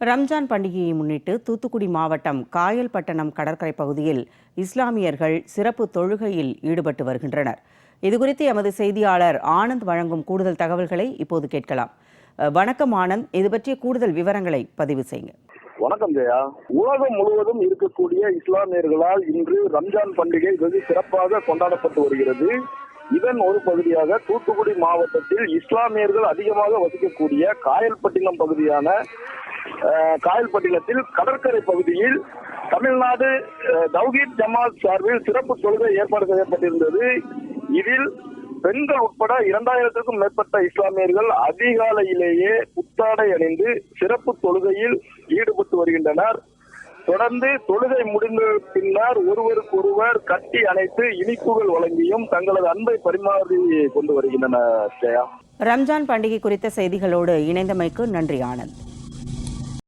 ரம்ஜான் பண்டிகையை முன்னிட்டு தூத்துக்குடி மாவட்டம் காயல்பட்டணம் கடற்கரை பகுதியில் இஸ்லாமியர்கள் சிறப்பு தொழுகையில் ஈடுபட்டு வருகின்றனர். இதுகுறித்து எமது செய்தியாளர் ஆனந்த் வழங்கும் கூடுதல் தகவல்களை இப்போது கேட்கலாம். வணக்கம் ஆனந்த். இது பற்றிய கூடுதல் விவரங்களை பதிவு செய்யுங்க. வணக்கம் ஜெயா. உலகம் முழுவதும் இருக்கக்கூடிய இஸ்லாமியர்களால் இன்று ரம்ஜான் பண்டிகை வெகு சிறப்பாக கொண்டாடப்பட்டு வருகிறது. இதன் ஒரு பகுதியாக தூத்துக்குடி மாவட்டத்தில் இஸ்லாமியர்கள் அதிகமாக வசிக்கக்கூடிய காயல்பட்டினம் பகுதியான காயல்பட்டினத்தில் கடற்கரை பகுதியில் தமிழ்நாடு தௌஹீத் ஜமாத் சார்பில் சிறப்பு தொழுகை ஏற்பாடு செய்யப்பட்டிருந்தது. இதில் பெண்கள் உட்பட இரண்டாயிரத்திற்கும் மேற்பட்ட இஸ்லாமியர்கள் அதிகாலையிலேயே புத்தாடை அணிந்து சிறப்பு தொழுகையில் ஈடுபட்டு வருகின்றனர். தொடர்ந்து தொழுகை முடிந்த பின்னர் ஒருவருக்கொருவர் கட்டி அணைத்து இனிப்புகள் வழங்கியும் தங்களது அன்பை பரிமாறி கொண்டு வருகின்றனர் ஜெயா ரம்ஜான் பண்டிகை குறித்த செய்திகளோடு இணைந்தமைக்கு நன்றி ஆனந்த்.